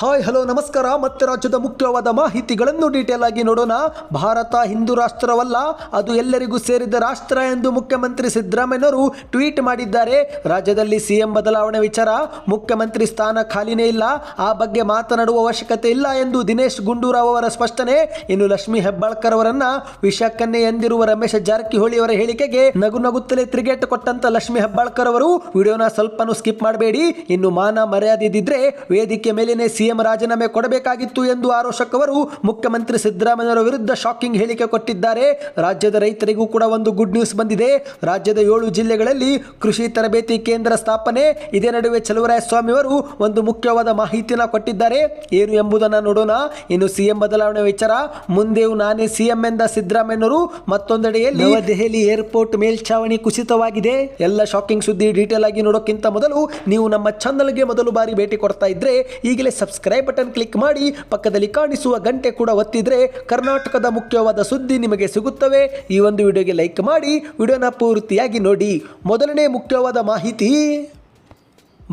Hi, hello, ನಮಸ್ಕಾರ. ಮತ್ತೆ ರಾಜ್ಯದ ಮುಖ್ಯವಾದ ಮಾಹಿತಿಗಳನ್ನು ಡೀಟೇಲ್ ಆಗಿ ನೋಡೋಣ. ಭಾರತ ಹಿಂದೂ ರಾಷ್ಟ್ರವಲ್ಲ, ಅದು ಎಲ್ಲರಿಗೂ ಸೇರಿದ ರಾಷ್ಟ್ರ ಎಂದು ಮುಖ್ಯಮಂತ್ರಿ ಸಿದ್ದರಾಮಯ್ಯನವರು ಟ್ವೀಟ್ ಮಾಡಿದ್ದಾರೆ. ರಾಜ್ಯದಲ್ಲಿ ಸಿಎಂ ಬದಲಾವಣೆ ವಿಚಾರ, ಮುಖ್ಯಮಂತ್ರಿ ಸ್ಥಾನ ಖಾಲಿನೇ ಇಲ್ಲ. ಆ ಬಗ್ಗೆ ಮಾತನಾಡುವ ಅವಶ್ಯಕತೆ ಇಲ್ಲ ಎಂದು ದಿನೇಶ್ ಗುಂಡೂರಾವ್ ಅವರ ಸ್ಪಷ್ಟನೆ. ಇನ್ನು ಲಕ್ಷ್ಮಿ ಹೆಬ್ಬಾಳ್ಕರ್ ಅವರನ್ನ ವಿಷಕ್ಕನ್ನೇ ಎಂದಿರುವ ರಮೇಶ್ ಜಾರಕಿಹೊಳಿ ಅವರ ಹೇಳಿಕೆಗೆ ನಗು ನಗುತ್ತಲೇ ತಿರುಗೇಟು ಕೊಟ್ಟಂತ ಲಕ್ಷ್ಮಿ ಹೆಬ್ಬಾಳ್ಕರ್ ಅವರು, ವಿಡಿಯೋನ ಸ್ವಲ್ಪನೂ ಸ್ಕಿಪ್ ಮಾಡಬೇಡಿ. ಇನ್ನು ಮಾನ ಮರ್ಯಾದೆ ಇದ್ದಿದ್ರೆ ವೇದಿಕೆ ಮೇಲಿನ ಸಿಎಂ ರಾಜೀನಾಮೆ ಕೊಡಬೇಕಾಗಿತ್ತು ಎಂದು ಆರೋಶಕ್ ಅವರು ಮುಖ್ಯಮಂತ್ರಿ ಸಿದ್ದರಾಮಯ್ಯವರ ವಿರುದ್ಧ ಶಾಕಿಂಗ್ ಹೇಳಿಕೆ ಕೊಟ್ಟಿದ್ದಾರೆ. ರಾಜ್ಯದ ರೈತರಿಗೂ ಕೂಡ ಒಂದು ಗುಡ್ ನ್ಯೂಸ್ ಬಂದಿದೆ. ರಾಜ್ಯದ ಏಳು ಜಿಲ್ಲೆಗಳಲ್ಲಿ ಕೃಷಿ ತರಬೇತಿ ಕೇಂದ್ರ ಸ್ಥಾಪನೆ ಇದೇ ನಡುವೆ ಚಲುವರಾಯ ಸ್ವಾಮಿ ಅವರು ಒಂದು ಮುಖ್ಯವಾದ ಮಾಹಿತಿಯನ್ನು ಕೊಟ್ಟಿದ್ದಾರೆ. ಏನು ಎಂಬುದನ್ನು ನೋಡೋಣ. ಇನ್ನು ಸಿಎಂ ಬದಲಾವಣೆ ವಿಚಾರ. ಮುಂದೆಯೂ ನಾನೇ ಸಿಎಂ ಎಂದ ಸಿದ್ದರಾಮಯ್ಯನವರು ಮತ್ತೊಂದೆಡೆಯಲ್ಲಿ ದೆಹಲಿ ಏರ್ಪೋರ್ಟ್ ಮೇಲ್ಛಾವಣಿ ಕುಸಿತವಾಗಿದೆ. ಎಲ್ಲ ಶಾಕಿಂಗ್ ಸುದ್ದಿ ಡೀಟೇಲ್ ಆಗಿ ನೋಡೋಕ್ಕಿಂತ ಮೊದಲು ನೀವು ನಮ್ಮ ಚಾನಲ್ಗೆ ಮೊದಲು ಬಾರಿ ಭೇಟಿ ಕೊಡ್ತಾ ಇದ್ರೆ ಈಗಲೇ ಸಬ್ಸ್ಕ್ರೈಬ್ ಬಟನ್ ಕ್ಲಿಕ್ ಮಾಡಿ, ಪಕ್ಕದಲ್ಲಿ ಕಾಣಿಸುವ ಗಂಟೆ ಕೂಡ ಒತ್ತಿದ್ರೆ ಕರ್ನಾಟಕದ ಮುಖ್ಯವಾದ ಸುದ್ದಿ ನಿಮಗೆ ಸಿಗುತ್ತವೆ. ಈ ಒಂದು ವಿಡಿಯೋಗೆ ಲೈಕ್ ಮಾಡಿ, ವಿಡಿಯೋನ ಪೂರ್ತಿಯಾಗಿ ನೋಡಿ. ಮೊದಲನೇ ಮುಖ್ಯವಾದ ಮಾಹಿತಿ.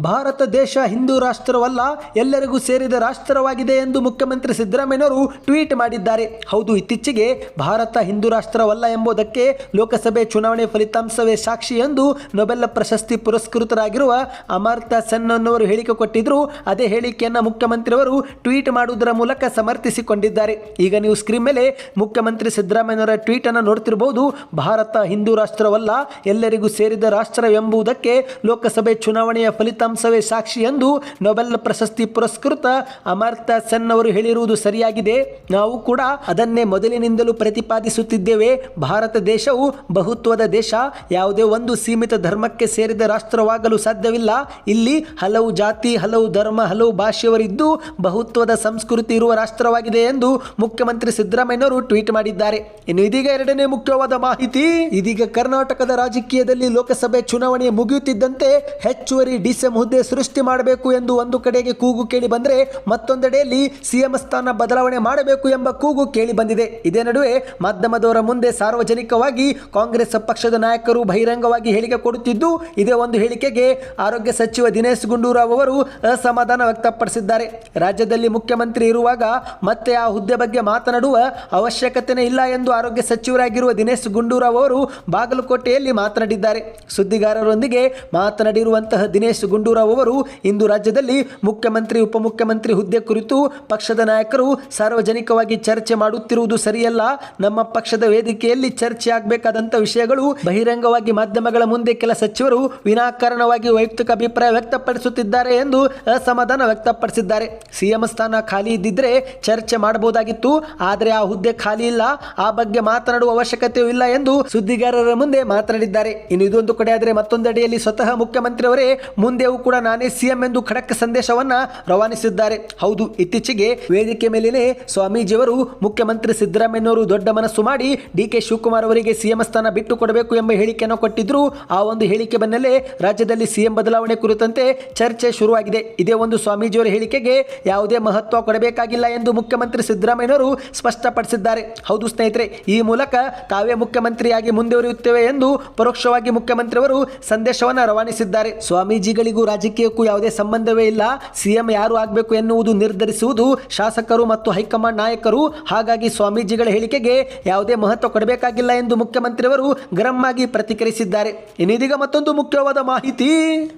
ಭಾರತ ದೇಶ ಹಿಂದೂ ರಾಷ್ಟ್ರವಲ್ಲ, ಎಲ್ಲರಿಗೂ ಸೇರಿದ ರಾಷ್ಟ್ರವಾಗಿದೆ ಎಂದು ಮುಖ್ಯಮಂತ್ರಿ ಸಿದ್ದರಾಮಯ್ಯನವರು ಟ್ವೀಟ್ ಮಾಡಿದ್ದಾರೆ. ಹೌದು, ಇತ್ತೀಚೆಗೆ ಭಾರತ ಹಿಂದೂ ರಾಷ್ಟ್ರವಲ್ಲ ಎಂಬುದಕ್ಕೆ ಲೋಕಸಭೆ ಚುನಾವಣೆ ಫಲಿತಾಂಶವೇ ಸಾಕ್ಷಿ ಎಂದು ನೊಬೆಲ್ ಪ್ರಶಸ್ತಿ ಪುರಸ್ಕೃತರಾಗಿರುವ ಅಮರ್ತ ಸೆನ್ ಅನ್ನುವರು ಹೇಳಿಕೆ ಕೊಟ್ಟಿದ್ದರು ಅದೇ ಹೇಳಿಕೆಯನ್ನು ಮುಖ್ಯಮಂತ್ರಿಯವರು ಟ್ವೀಟ್ ಮಾಡುವುದರ ಮೂಲಕ ಸಮರ್ಥಿಸಿಕೊಂಡಿದ್ದಾರೆ. ಈಗ ನೀವು ಸ್ಕ್ರೀನ್ ಮೇಲೆ ಮುಖ್ಯಮಂತ್ರಿ ಸಿದ್ದರಾಮಯ್ಯನವರ ಟ್ವೀಟ್ ಅನ್ನು ನೋಡ್ತಿರಬಹುದು ಭಾರತ ಹಿಂದೂ ರಾಷ್ಟ್ರವಲ್ಲ, ಎಲ್ಲರಿಗೂ ಸೇರಿದ ರಾಷ್ಟ್ರವೆಂಬುದಕ್ಕೆ ಲೋಕಸಭೆ ಚುನಾವಣೆಯ ಫಲಿತಾಂಶವೇ ಸಾಕ್ಷಿ ಎಂದು ನೊಬೆಲ್ ಪ್ರಶಸ್ತಿ ಪುರಸ್ಕೃತ ಅಮರ್ತ್ಯ ಸೆನ್ ಅವರು ಹೇಳಿರುವುದು ಸರಿಯಾಗಿದೆ. ನಾವು ಕೂಡ ಅದನ್ನೇ ಮೊದಲಿನಿಂದಲೂ ಪ್ರತಿಪಾದಿಸುತ್ತಿದ್ದೇವೆ. ಭಾರತ ದೇಶವು ಬಹುತ್ವದ ದೇಶ. ಯಾವುದೇ ಒಂದು ಸೀಮಿತ ಧರ್ಮಕ್ಕೆ ಸೇರಿದ ರಾಷ್ಟ್ರವಾಗಲು ಸಾಧ್ಯವಿಲ್ಲ. ಇಲ್ಲಿ ಹಲವು ಜಾತಿ, ಹಲವು ಧರ್ಮ, ಹಲವು ಭಾಷೆಯವರಿದ್ದು ಬಹುತ್ವದ ಸಂಸ್ಕೃತಿ ಇರುವ ರಾಷ್ಟ್ರವಾಗಿದೆ ಎಂದು ಮುಖ್ಯಮಂತ್ರಿ ಸಿದ್ದರಾಮಯ್ಯನವರು ಟ್ವೀಟ್ ಮಾಡಿದ್ದಾರೆ. ಇನ್ನು ಇದೀಗ ಎರಡನೇ ಮುಖ್ಯವಾದ ಮಾಹಿತಿ. ಇದೀಗ ಕರ್ನಾಟಕದ ರಾಜಕೀಯದಲ್ಲಿ ಲೋಕಸಭೆ ಚುನಾವಣೆ ಮುಗಿಯುತ್ತಿದ್ದಂತೆ ಹೆಚ್ಚುವರಿ ಡಿಸಿಎಂ ಹುದ್ದೆ ಸೃಷ್ಟಿ ಮಾಡಬೇಕು ಎಂದು ಒಂದು ಕಡೆಗೆ ಕೂಗು ಕೇಳಿ ಬಂದರೆ ಮತ್ತೊಂದೆಡೆಯಲ್ಲಿ ಸಿಎಂ ಸ್ಥಾನ ಬದಲಾವಣೆ ಮಾಡಬೇಕು ಎಂಬ ಕೂಗು ಕೇಳಿ ಬಂದಿದೆ. ಇದೇ ನಡುವೆ ಮಾಧ್ಯಮದವರ ಮುಂದೆ ಸಾರ್ವಜನಿಕವಾಗಿ ಕಾಂಗ್ರೆಸ್ ಪಕ್ಷದ ನಾಯಕರು ಬಹಿರಂಗವಾಗಿ ಹೇಳಿಕೆ ಕೊಡುತ್ತಿದ್ದು, ಇದೇ ಒಂದು ಹೇಳಿಕೆಗೆ ಆರೋಗ್ಯ ಸಚಿವ ದಿನೇಶ್ ಗುಂಡೂರಾವ್ ಅವರು ಅಸಮಾಧಾನ ವ್ಯಕ್ತಪಡಿಸಿದ್ದಾರೆ. ರಾಜ್ಯದಲ್ಲಿ ಮುಖ್ಯಮಂತ್ರಿ ಇರುವಾಗ ಮತ್ತೆ ಆ ಹುದ್ದೆ ಬಗ್ಗೆ ಮಾತನಾಡುವ ಅವಶ್ಯಕತೆನೇ ಇಲ್ಲ ಎಂದು ಆರೋಗ್ಯ ಸಚಿವರಾಗಿರುವ ದಿನೇಶ್ ಗುಂಡೂರಾವ್ ಅವರು ಬಾಗಲಕೋಟೆಯಲ್ಲಿ ಮಾತನಾಡಿದ್ದಾರೆ. ಸುದ್ದಿಗಾರರೊಂದಿಗೆ ಮಾತನಾಡಿರುವಂತಹ ದಿನೇಶ್ ಗುಂಡೂರಾವ್ ಅವರು ಇಂದು ರಾಜ್ಯದಲ್ಲಿ ಮುಖ್ಯಮಂತ್ರಿ, ಉಪಮುಖ್ಯಮಂತ್ರಿ ಹುದ್ದೆ ಕುರಿತು ಪಕ್ಷದ ನಾಯಕರು ಸಾರ್ವಜನಿಕವಾಗಿ ಚರ್ಚೆ ಮಾಡುತ್ತಿರುವುದು ಸರಿಯಲ್ಲ. ನಮ್ಮ ಪಕ್ಷದ ವೇದಿಕೆಯಲ್ಲಿ ಚರ್ಚೆ ಆಗಬೇಕಾದಂಥ ವಿಷಯಗಳು ಬಹಿರಂಗವಾಗಿ ಮಾಧ್ಯಮಗಳ ಮುಂದೆ ಕೆಲ ಸಚಿವರು ವಿನಾಕಾರಣವಾಗಿ ವೈಯಕ್ತಿಕ ಅಭಿಪ್ರಾಯ ವ್ಯಕ್ತಪಡಿಸುತ್ತಿದ್ದಾರೆ ಎಂದು ಅಸಮಾಧಾನ ವ್ಯಕ್ತಪಡಿಸಿದ್ದಾರೆ. ಸಿಎಂ ಸ್ಥಾನ ಖಾಲಿ ಇದ್ದಿದ್ರೆ ಚರ್ಚೆ ಮಾಡಬಹುದಾಗಿತ್ತು. ಆದರೆ ಆ ಹುದ್ದೆ ಖಾಲಿ ಇಲ್ಲ. ಆ ಬಗ್ಗೆ ಮಾತನಾಡುವ ಅವಶ್ಯಕತೆಯೂ ಇಲ್ಲ ಎಂದು ಸುದ್ದಿಗಾರರ ಮುಂದೆ ಮಾತನಾಡಿದ್ದಾರೆ. ಇನ್ನು ಇದೊಂದು ಕಡೆ ಆದರೆ ಮತ್ತೊಂದೆಡೆಯಲ್ಲಿ ಸ್ವತಃ ಮುಖ್ಯಮಂತ್ರಿಯವರೇ ಮುಂದೆಯೂ ಕೂಡ ನಾನೇ ಸಿಎಂ ಎಂದು ಖಡಕ್ ಸಂದೇಶವನ್ನ ರವಾನಿಸಿದ್ದಾರೆ. ಹೌದು, ಇತ್ತೀಚೆಗೆ ವೇದಿಕೆ ಮೇಲೇನೆ ಸ್ವಾಮೀಜಿಯವರು ಮುಖ್ಯಮಂತ್ರಿ ಸಿದ್ದರಾಮಯ್ಯನವರು ದೊಡ್ಡ ಮನಸ್ಸು ಮಾಡಿ ಡಿ ಕೆ ಶಿವಕುಮಾರ್ ಅವರಿಗೆ ಸಿಎಂ ಸ್ಥಾನ ಬಿಟ್ಟು ಕೊಡಬೇಕು ಎಂಬ ಹೇಳಿಕೆಯನ್ನು ಕೊಟ್ಟಿದ್ರು ಆ ಒಂದು ಹೇಳಿಕೆ ಬೆನ್ನಲ್ಲೇ ರಾಜ್ಯದಲ್ಲಿ ಸಿಎಂ ಬದಲಾವಣೆ ಕುರಿತಂತೆ ಚರ್ಚೆ ಶುರುವಾಗಿದೆ. ಇದೇ ಒಂದು ಸ್ವಾಮೀಜಿಯವರ ಹೇಳಿಕೆಗೆ ಯಾವುದೇ ಮಹತ್ವ ಕೊಡಬೇಕಾಗಿಲ್ಲ ಎಂದು ಮುಖ್ಯಮಂತ್ರಿ ಸಿದ್ದರಾಮಯ್ಯವರು ಸ್ಪಷ್ಟಪಡಿಸಿದ್ದಾರೆ. ಹೌದು ಸ್ನೇಹಿತರೆ, ಈ ಮೂಲಕ ತಾವೇ ಮುಖ್ಯಮಂತ್ರಿಯಾಗಿ ಮುಂದುವರಿಯುತ್ತೇವೆ ಎಂದು ಪರೋಕ್ಷವಾಗಿ ಮುಖ್ಯಮಂತ್ರಿಯವರು ಸಂದೇಶವನ್ನು ರವಾನಿಸಿದ್ದಾರೆ. ಸ್ವಾಮೀಜಿಗಳಿಗೂ ರಾಜಕೀಯಕ್ಕೂ ಯಾವುದೇ ಸಂಬಂಧವೇ ಇಲ್ಲ. ಸಿಎಂ ಯಾರು ಆಗಬೇಕು ಎನ್ನುವುದು ನಿರ್ಧರಿಸುವುದು ಶಾಸಕರು ಮತ್ತು ಹೈಕಮಾಂಡ್ ನಾಯಕರು. ಹಾಗಾಗಿ ಸ್ವಾಮೀಜಿಗಳ ಹೇಳಿಕೆಗೆ ಯಾವುದೇ ಮಹತ್ವ ಕೊಡಬೇಕಾಗಿಲ್ಲ ಎಂದು ಮುಖ್ಯಮಂತ್ರಿಯವರು ಗರಂ ಆಗಿ ಪ್ರತಿಕ್ರಿಯಿಸಿದ್ದಾರೆ. ಇನ್ನಿದೀಗ ಮತ್ತೊಂದು ಮುಖ್ಯವಾದ ಮಾಹಿತಿ.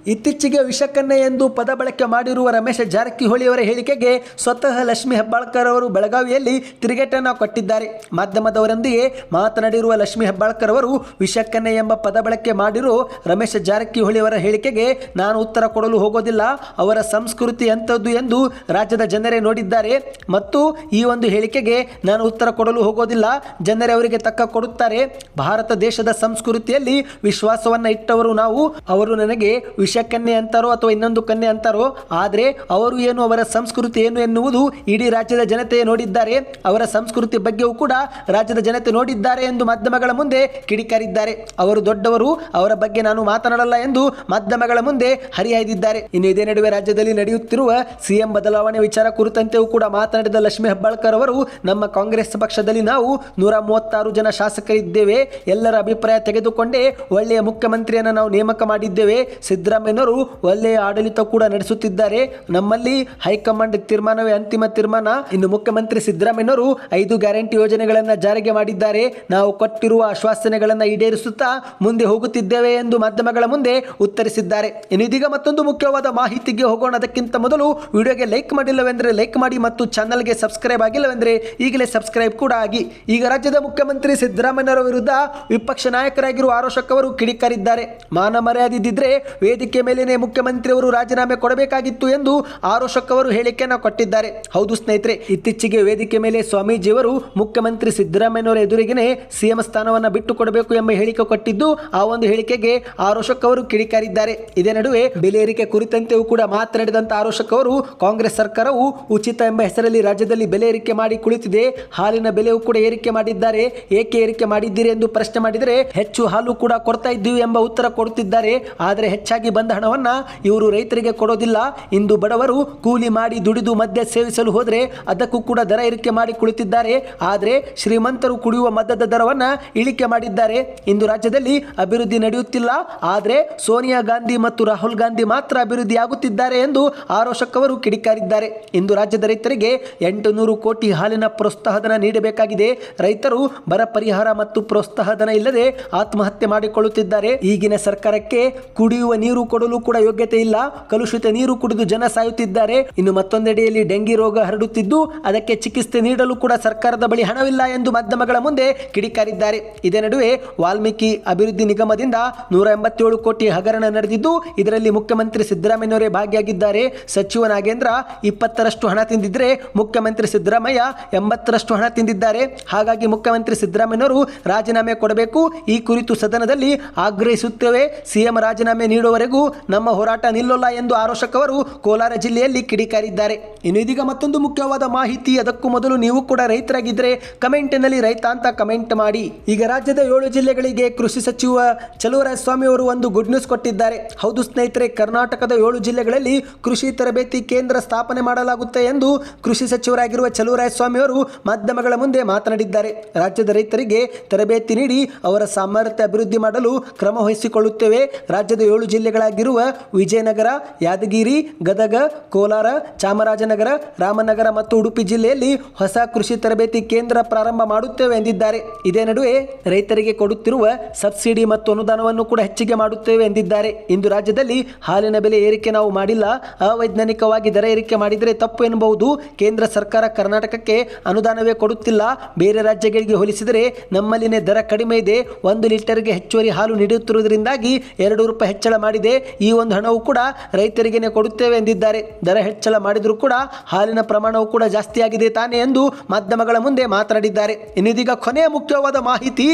ಇತ್ತೀಚೆಗೆ ವಿಷಕನ್ನೆ ಎಂದು ಪದ ಬಳಕೆ ಮಾಡಿರುವ ರಮೇಶ್ ಜಾರಕಿಹೊಳಿ ಅವರ ಹೇಳಿಕೆಗೆ ಸ್ವತಃ ಲಕ್ಷ್ಮಿ ಹೆಬ್ಬಾಳ್ಕರ್ ಅವರು ಬೆಳಗಾವಿಯಲ್ಲಿ ತಿರುಗೇಟನ್ನು ಕೊಟ್ಟಿದ್ದಾರೆ. ಮಾಧ್ಯಮದವರೊಂದಿಗೆ ಮಾತನಾಡಿರುವ ಲಕ್ಷ್ಮಿ ಹೆಬ್ಬಾಳ್ಕರ್ ಅವರು ವಿಷಕನ್ನೆ ಎಂಬ ಪದ ಬಳಕೆ ಮಾಡಿರೋ ರಮೇಶ್ ಜಾರಕಿಹೊಳಿ ಅವರ ಹೇಳಿಕೆಗೆ ನಾನು ಉತ್ತರ ಕೊಡಲು ಹೋಗೋದಿಲ್ಲ. ಅವರ ಸಂಸ್ಕೃತಿ ಎಂಥದ್ದು ಎಂದು ರಾಜ್ಯದ ಜನರೇ ನೋಡಿದ್ದಾರೆ. ಮತ್ತು ಈ ಒಂದು ಹೇಳಿಕೆಗೆ ನಾನು ಉತ್ತರ ಕೊಡಲು ಹೋಗೋದಿಲ್ಲ. ಜನರೇ ಅವರಿಗೆ ತಕ್ಕ ಕೊಡುತ್ತಾರೆ. ಭಾರತ ದೇಶದ ಸಂಸ್ಕೃತಿಯಲ್ಲಿ ವಿಶ್ವಾಸವನ್ನು ಇಟ್ಟವರು ನಾವು. ಅವರು ನನಗೆ ವಿಷಕನ್ಯೆ ಅಂತಾರೋ ಅಥವಾ ಇನ್ನೊಂದು ಕನ್ಯೆ ಅಂತಾರೋ. ಆದರೆ ಅವರು ಏನು ಅವರ ಸಂಸ್ಕೃತಿ ಏನು ಎನ್ನುವುದು ಇಡೀ ರಾಜ್ಯದ ಜನತೆ ನೋಡಿದ್ದಾರೆ. ಅವರ ಸಂಸ್ಕೃತಿ ಬಗ್ಗೆಯೂ ಕೂಡ ರಾಜ್ಯದ ಜನತೆ ನೋಡಿದ್ದಾರೆ ಎಂದು ಮಾಧ್ಯಮಗಳ ಮುಂದೆ ಕಿಡಿಕಾರಿದ್ದಾರೆ. ಅವರು ದೊಡ್ಡವರು. ಅವರ ಬಗ್ಗೆ ನಾನು ಮಾತನಾಡಲ್ಲ ಎಂದು ಮಾಧ್ಯಮಗಳ ಮುಂದೆ ಹರಿಹಾಯ್ದಿದ್ದಾರೆ ಇನ್ನು ಇದೇ ನಡುವೆ ರಾಜ್ಯದಲ್ಲಿ ನಡೆಯುತ್ತಿರುವ ಸಿಎಂ ಬದಲಾವಣೆ ವಿಚಾರ ಕುರಿತಂತೆಯೂ ಕೂಡ ಮಾತನಾಡಿದ ಲಕ್ಷ್ಮಿ ಹೆಬ್ಬಾಳ್ಕರ್ ಅವರು, ನಮ್ಮ ಕಾಂಗ್ರೆಸ್ ಪಕ್ಷದಲ್ಲಿ ನಾವು ನೂರ ಮೂವತ್ತಾರು ಜನ ಶಾಸಕರಿದ್ದೇವೆ. ಎಲ್ಲರ ಅಭಿಪ್ರಾಯ ತೆಗೆದುಕೊಂಡೇ ಒಳ್ಳೆಯ ಮುಖ್ಯಮಂತ್ರಿಯನ್ನು ನಾವು ನೇಮಕ ಮಾಡಿದ್ದೇವೆ. ಸಿದ್ದರಾಮಯ್ಯನವರು ಒಳ್ಳೆಯ ಆಡಳಿತ ಕೂಡ ನಡೆಸುತ್ತಿದ್ದಾರೆ. ನಮ್ಮಲ್ಲಿ ಹೈಕಮಾಂಡ್ ತೀರ್ಮಾನವೇ ಅಂತಿಮ ತೀರ್ಮಾನ. ಇನ್ನು ಮುಖ್ಯಮಂತ್ರಿ ಸಿದ್ದರಾಮಯ್ಯನವರು ಐದು ಗ್ಯಾರಂಟಿ ಯೋಜನೆಗಳನ್ನು ಜಾರಿಗೆ ಮಾಡಿದ್ದಾರೆ. ನಾವು ಕೊಟ್ಟಿರುವ ಆಶ್ವಾಸನೆಗಳನ್ನು ಈಡೇರಿಸುತ್ತಾ ಮುಂದೆ ಹೋಗುತ್ತಿದ್ದೇವೆ ಎಂದು ಮಾಧ್ಯಮಗಳ ಮುಂದೆ ಉತ್ತರಿಸಿದ್ದಾರೆ. ಇನ್ನು ಇದೀಗ ಮತ್ತೊಂದು ಮುಖ್ಯವಾದ ಮಾಹಿತಿಗೆ ಹೋಗೋಣ. ಅದಕ್ಕಿಂತ ಮೊದಲು ವಿಡಿಯೋಗೆ ಲೈಕ್ ಮಾಡಿಲ್ಲವೆಂದರೆ ಲೈಕ್ ಮಾಡಿ ಮತ್ತು ಚಾನಲ್ಗೆ ಸಬ್ಸ್ಕ್ರೈಬ್ ಆಗಿಲ್ಲವೆಂದರೆ ಈಗಲೇ ಸಬ್ಸ್ಕ್ರೈಬ್ ಕೂಡ ಆಗಿ. ಈಗ ರಾಜ್ಯದ ಮುಖ್ಯಮಂತ್ರಿ ಸಿದ್ದರಾಮಯ್ಯರ ವಿರುದ್ಧ ವಿಪಕ್ಷ ನಾಯಕರಾಗಿರುವ ಆರೋಶಕ್ ಅವರು ಕಿಡಿಕಾರಿದ್ದಾರೆ. ಮಾನ ಮರ್ಯಾದೆ ಇದ್ದಿದ್ರೆ ವೇದಿಕೆ ಮೇಲೇನೆ ಮುಖ್ಯಮಂತ್ರಿಯವರು ರಾಜೀನಾಮೆ ಕೊಡಬೇಕಾಗಿತ್ತು ಎಂದು ಆರೋಶಕ್ ಅವರು ಹೇಳಿಕೆಯನ್ನು ಕೊಟ್ಟಿದ್ದಾರೆ. ಹೌದು ಸ್ನೇಹಿತರೆ, ಇತ್ತೀಚೆಗೆ ವೇದಿಕೆ ಮೇಲೆ ಸ್ವಾಮೀಜಿಯವರು ಮುಖ್ಯಮಂತ್ರಿ ಸಿದ್ದರಾಮಯ್ಯನವರ ಎದುರಿಗೇನೆ ಸಿಎಂ ಸ್ಥಾನವನ್ನು ಬಿಟ್ಟು ಕೊಡಬೇಕು ಎಂಬ ಹೇಳಿಕೆ ಕೊಟ್ಟಿದ್ದು, ಆ ಒಂದು ಹೇಳಿಕೆಗೆ ಆರೋಶಕ್ ಅವರು ಕಿಡಿಕಾರಿದ್ದಾರೆ. ಇದೇ ನಡುವೆ ಬೆಲೆ ಏರಿಕೆ ಕುರಿತಂತೆಯೂ ಕೂಡ ಮಾತನಾಡಿದಂತ ಆರೋಶಕ್ ಅವರು ಕಾಂಗ್ರೆಸ್ ಸರ್ಕಾರವು ಉಚಿತ ಎಂಬ ಹೆಸರಲ್ಲಿ ರಾಜ್ಯದಲ್ಲಿ ಬೆಲೆ ಏರಿಕೆ ಮಾಡಿ ಕುಳಿತಿದೆ. ಹಾಲಿನ ಬೆಲೆಯೂ ಕೂಡ ಏರಿಕೆ ಮಾಡಿದ್ದಾರೆ. ಏಕೆ ಏರಿಕೆ ಮಾಡಿದ್ದೀರಿ ಎಂದು ಪ್ರಶ್ನೆ ಮಾಡಿದರೆ, ಹೆಚ್ಚು ಹಾಲು ಕೂಡ ಕೊಡ್ತಾ ಇದ್ದೀವಿ ಎಂಬ ಉತ್ತರ ಕೊಡುತ್ತಿದ್ದಾರೆ. ಆದರೆ ಹೆಚ್ಚಾಗಿ ಬಂದ ಹಣವನ್ನು ಇವರು ರೈತರಿಗೆ ಕೊಡೋದಿಲ್ಲ. ಇಂದು ಬಡವರು ಕೂಲಿ ಮಾಡಿ ದುಡಿದು ಮದ್ಯ ಸೇವಿಸಲು ಹೋದರೆ ಅದಕ್ಕೂ ಕೂಡ ದರ ಏರಿಕೆ ಮಾಡಿ ಕುಳಿತಿದ್ದಾರೆ. ಆದರೆ ಶ್ರೀಮಂತರು ಕುಡಿಯುವ ಮದ್ಯದ ದರವನ್ನ ಇಳಿಕೆ ಮಾಡಿದ್ದಾರೆ. ಇಂದು ರಾಜ್ಯದಲ್ಲಿ ಅಭಿವೃದ್ಧಿ ನಡೆಯುತ್ತಿಲ್ಲ. ಆದರೆ ಸೋನಿಯಾ ಗಾಂಧಿ ಮತ್ತು ರಾಹುಲ್ ಗಾಂಧಿ ಮಾತ್ರ ಅಭಿವೃದ್ಧಿಯಾಗುತ್ತಿದ್ದಾರೆ ಎಂದು ಆರೋಶಕ್ ಅವರು ಕಿಡಿಕಾರಿದ್ದಾರೆ. ಇಂದು ರಾಜ್ಯದ ರೈತರಿಗೆ ಎಂಟು ನೂರು ಕೋಟಿ ಹಾಲಿನ ಪ್ರೋತ್ಸಾಹಧನ ನೀಡಬೇಕಾಗಿದೆ. ರೈತರು ಬರ ಪರಿಹಾರ ಮತ್ತು ಪ್ರೋತ್ಸಾಹಧನ ಇಲ್ಲದೆ ಆತ್ಮಹತ್ಯೆ ಮಾಡಿಕೊಳ್ಳುತ್ತಿದ್ದಾರೆ. ಈಗಿನ ಸರ್ಕಾರಕ್ಕೆ ಕುಡಿಯುವ ನೀರು ಕೊಡಲು ಕೂಡ ಯೋಗ್ಯತೆ ಇಲ್ಲ. ಕಲುಷಿತ ನೀರು ಕುಡಿದು ಜನ ಸಾಯುತ್ತಿದ್ದಾರೆ. ಇನ್ನು ಮತ್ತೊಂದೆಡೆಯಲ್ಲಿ ಡೆಂಗಿ ರೋಗ ಹರಡುತ್ತಿದ್ದು, ಅದಕ್ಕೆ ಚಿಕಿತ್ಸೆ ನೀಡಲು ಕೂಡ ಸರ್ಕಾರದ ಬಳಿ ಹಣವಿಲ್ಲ ಎಂದು ಮಾಧ್ಯಮಗಳ ಮುಂದೆ ಕಿಡಿಕಾರಿದ್ದಾರೆ. ಇದೇ ನಡುವೆ ವಾಲ್ಮೀಕಿ ಅಭಿವೃದ್ಧಿ ನಿಗಮದಿಂದ ನೂರ ಎಂಬತ್ತೇಳು ಕೋಟಿ ಹಗರಣ ನಡೆದಿದ್ದು, ಇದರಲ್ಲಿ ಮುಖ್ಯಮಂತ್ರಿ ಸಿದ್ದರಾಮಯ್ಯನವರೇ ಭಾಗಿಯಾಗಿದ್ದಾರೆ. ಸಚಿವ ನಾಗೇಂದ್ರ ಇಪ್ಪತ್ತರಷ್ಟು ಹಣ ತಿಂದಿದ್ರೆ ಮುಖ್ಯಮಂತ್ರಿ ಸಿದ್ದರಾಮಯ್ಯ ಎಂಬತ್ತರಷ್ಟು ಹಣ ತಿಂದಿದ್ದಾರೆ. ಹಾಗಾಗಿ ಮುಖ್ಯಮಂತ್ರಿ ಸಿದ್ದರಾಮಯ್ಯನವರು ರಾಜೀನಾಮೆ ಕೊಡಬೇಕು. ಈ ಕುರಿತು ಸದನದಲ್ಲಿ ಆಗ್ರಹಿಸುತ್ತೇವೆ. ಸಿಎಂ ರಾಜೀನಾಮೆ ನೀಡುವವರೆಗೂ ನಮ್ಮ ಹೋರಾಟ ನಿಲ್ಲೋಲ್ಲ ಎಂದು ಆರೋಷಕ್ ಕೋಲಾರ ಜಿಲ್ಲೆಯಲ್ಲಿ ಕಿಡಿಕಾರಿದ್ದಾರೆ. ಇನ್ನು ಇದೀಗ ಮತ್ತೊಂದು ಮುಖ್ಯವಾದ ಮಾಹಿತಿ, ಅದಕ್ಕೂ ಮೊದಲು ನೀವು ಕೂಡ ರೈತರಾಗಿದ್ದರೆ ಕಮೆಂಟ್ನಲ್ಲಿ ರೈತ ಅಂತ ಕಮೆಂಟ್ ಮಾಡಿ. ಈಗ ರಾಜ್ಯದ ಏಳು ಜಿಲ್ಲೆಗಳಿಗೆ ಕೃಷಿ ಸಚಿವ ಚಲುವರಾಯ ಸ್ವಾಮಿ ಅವರು ಒಂದು ಗುಡ್ ನ್ಯೂಸ್ ಕೊಟ್ಟಿದ್ದಾರೆ. ಹೌದು ಸ್ನೇಹಿತರೆ ಕರ್ನಾಟಕದ ಏಳು ಜಿಲ್ಲೆಗಳಲ್ಲಿ ಕೃಷಿ ತರಬೇತಿ ಕೇಂದ್ರ ಸ್ಥಾಪನೆ ಮಾಡಲಾಗುತ್ತೆ ಎಂದು ಕೃಷಿ ಸಚಿವರಾಗಿರುವ ಚಲುವರಾಯಸ್ವಾಮಿ ಅವರು ಮಾಧ್ಯಮಗಳ ಮುಂದೆ ಮಾತನಾಡಿದ್ದಾರೆ. ರಾಜ್ಯದ ರೈತರಿಗೆ ತರಬೇತಿ ನೀಡಿ ಅವರ ಸಾಮರ್ಥ್ಯ ಅಭಿವೃದ್ಧಿ ಮಾಡಲು ಕ್ರಮ ವಹಿಸಿಕೊಳ್ಳುತ್ತೇವೆ. ರಾಜ್ಯದ ಏಳು ಜಿಲ್ಲೆಗಳಾಗಿರುವ ವಿಜಯನಗರ, ಯಾದಗಿರಿ, ಗದಗ, ಕೋಲಾರ, ಚಾಮರಾಜನಗರ, ರಾಮನಗರ ಮತ್ತು ಉಡುಪಿ ಜಿಲ್ಲೆಯಲ್ಲಿ ಹೊಸ ಕೃಷಿ ತರಬೇತಿ ಕೇಂದ್ರ ಪ್ರಾರಂಭ ಮಾಡುತ್ತೇವೆ ಎಂದಿದ್ದಾರೆ. ಇದೇ ನಡುವೆ ರೈತರಿಗೆ ಕೊಡುತ್ತಿರುವ ಸಬ್ಸಿಡಿ ಮತ್ತು ಅನುದಾನವನ್ನು ಕೂಡ ಹೆಚ್ಚಿಗೆ ಮಾಡುತ್ತೇವೆ ಎಂದಿದ್ದಾರೆ. ಇಂದು ರಾಜ್ಯದಲ್ಲಿ ಹಾಲಿನ ಬೆಲೆ ಏರಿಕೆ ನಾವು ಮಾಡಿಲ್ಲ. ಅವೈಜ್ಞಾನಿಕವಾಗಿ ದರ ಏರಿಕೆ ಮಾಡಿದರೆ ತಪ್ಪು ಎನ್ನಬಹುದು ಕೇಂದ್ರ ಸರ್ಕಾರ ಕರ್ನಾಟಕಕ್ಕೆ ಅನುದಾನವೇ ಕೊಡುತ್ತಿಲ್ಲ. ಬೇರೆ ರಾಜ್ಯಗಳಿಗೆ ಹೋಲಿಸಿದರೆ ನಮ್ಮಲ್ಲಿನೇ ದರ ಕಡಿಮೆ ಇದೆ. ಒಂದು ಲೀಟರ್ಗೆ ಹೆಚ್ಚುವರಿ ಹಾಲು ನೀಡುತ್ತಿರುವುದರಿಂದಾಗಿ ಎರಡು ರೂಪಾಯಿ ಹೆಚ್ಚಳ ಮಾಡಿದೆ. ಈ ಒಂದು ಹಣವು ಕೂಡ ರೈತರಿಗೇನೆ ಕೊಡುತ್ತೇವೆ ಎಂದಿದ್ದಾರೆ. ದರ ಹೆಚ್ಚಳ ಮಾಡಿದರೂ ಕೂಡ ಹಾಲಿನ ಪ್ರಮಾಣವು ಕೂಡ ಜಾಸ್ತಿಯಾಗಿದೆ ತಾನೇ ಎಂದು ಮಾಧ್ಯಮಗಳ ಮುಂದೆ ಮಾತನಾಡಿದ್ದಾರೆ. ಇನ್ನಿದೀಗ ಕೊನೆಯ ಮುಖ್ಯವಾದ ಮಾಹಿತಿ.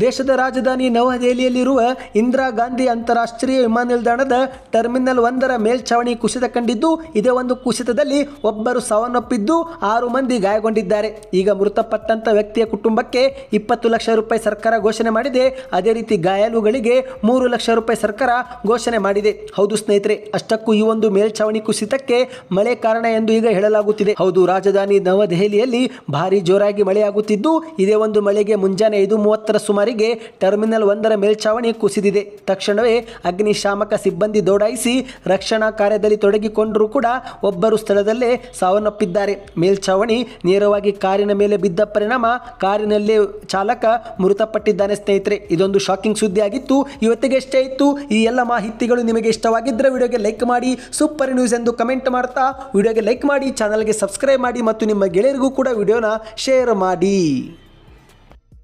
ದೇಶದ ರಾಜಧಾನಿ ನವದೆಹಲಿಯಲ್ಲಿರುವ ಇಂದಿರಾ ಗಾಂಧಿ ಅಂತಾರಾಷ್ಟ್ರೀಯ ವಿಮಾನ ನಿಲ್ದಾಣದ ಟರ್ಮಿನಲ್ ಒಂದರ ಮೇಲ್ಛಾವಣಿ ಕುಸಿತ ಕಂಡಿದ್ದು, ಇದೇ ಒಂದು ಕುಸಿತದಲ್ಲಿ ಒಬ್ಬರು ಸಾವನ್ನಪ್ಪಿದ್ದು ಆರು ಮಂದಿ ಗಾಯಗೊಂಡಿದ್ದಾರೆ. ಈಗ ಮೃತಪಟ್ಟಂತ ವ್ಯಕ್ತಿಯ ಕುಟುಂಬಕ್ಕೆ ಇಪ್ಪತ್ತು ಲಕ್ಷ ರೂಪಾಯಿ ಸರ್ಕಾರ ಘೋಷಣೆ ಮಾಡಿದೆ. ಅದೇ ರೀತಿ ಗಾಯಾಳುಗಳಿಗೆ ಮೂರು ಲಕ್ಷ ರೂಪಾಯಿ ಸರ್ಕಾರ ಘೋಷಣೆ ಮಾಡಿದೆ. ಹೌದು ಸ್ನೇಹಿತರೆ, ಅಷ್ಟಕ್ಕೂ ಈ ಒಂದು ಮೇಲ್ಛಾವಣಿ ಕುಸಿತಕ್ಕೆ ಮಳೆ ಕಾರಣ ಎಂದು ಈಗ ಹೇಳಲಾಗುತ್ತಿದೆ. ಹೌದು, ರಾಜಧಾನಿ ನವದೆಹಲಿಯಲ್ಲಿ ಭಾರಿ ಜೋರಾಗಿ ಮಳೆಯಾಗುತ್ತಿದ್ದು, ಇದೇ ಒಂದು ಮಳೆಗೆ ಮುಂಜಾನೆ ಐದು ಮೂವತ್ತರ ಸುಮಾರಿಗೆ ಟರ್ಮಿನಲ್ ಒಂದರ ಮೇಲ್ಛಾವಣಿ ಕುಸಿದಿದೆ. ತಕ್ಷಣವೇ ಅಗ್ನಿಶಾಮಕ ಸಿಬ್ಬಂದಿ ದೌಡಾಯಿಸಿ ರಕ್ಷಣಾ ಕಾರ್ಯದಲ್ಲಿ ತೊಡಗಿಕೊಂಡರೂ ಕೂಡ ಒಬ್ಬರು ಸ್ಥಳದಲ್ಲೇ ಸಾವನ್ನಪ್ಪಿದ್ದಾರೆ. ಮೇಲ್ಛಾವಣಿ ನೇರವಾಗಿ ಕಾರಿನ ಮೇಲೆ ಬಿದ್ದ ಪರಿಣಾಮ ಕಾರಿನಲ್ಲೇ ಚಾಲಕ ಮೃತಪಟ್ಟಿದ್ದಾನೆ ಸ್ನೇಹಿತರೆ. ಇದೊಂದು ಶಾಕಿಂಗ್ ಸುದ್ದಿ ಆಗಿತ್ತು. ಇವತ್ತಿಗೆ ಎಷ್ಟೇ ಇತ್ತು. ಈ ಎಲ್ಲ ಮಾಹಿತಿಗಳು ನಿಮಗೆ ಇಷ್ಟವಾಗಿದ್ದರೆ ವಿಡಿಯೋಗೆ ಲೈಕ್ ಮಾಡಿ, ಸೂಪರ್ ನ್ಯೂಸ್ ಎಂದು ಕಮೆಂಟ್ ಮಾಡ್ತಾ ವಿಡಿಯೋಗೆ ಲೈಕ್ ಮಾಡಿ, ಚಾನಲ್ಗೆ ಸಬ್ಸ್ಕ್ರೈಬ್ ಮಾಡಿ ಮತ್ತು ನಿಮ್ಮ ಗೆಳೆಯರಿಗೂ ಕೂಡ ವಿಡಿಯೋನ ಶೇರ್ ಮಾಡಿ.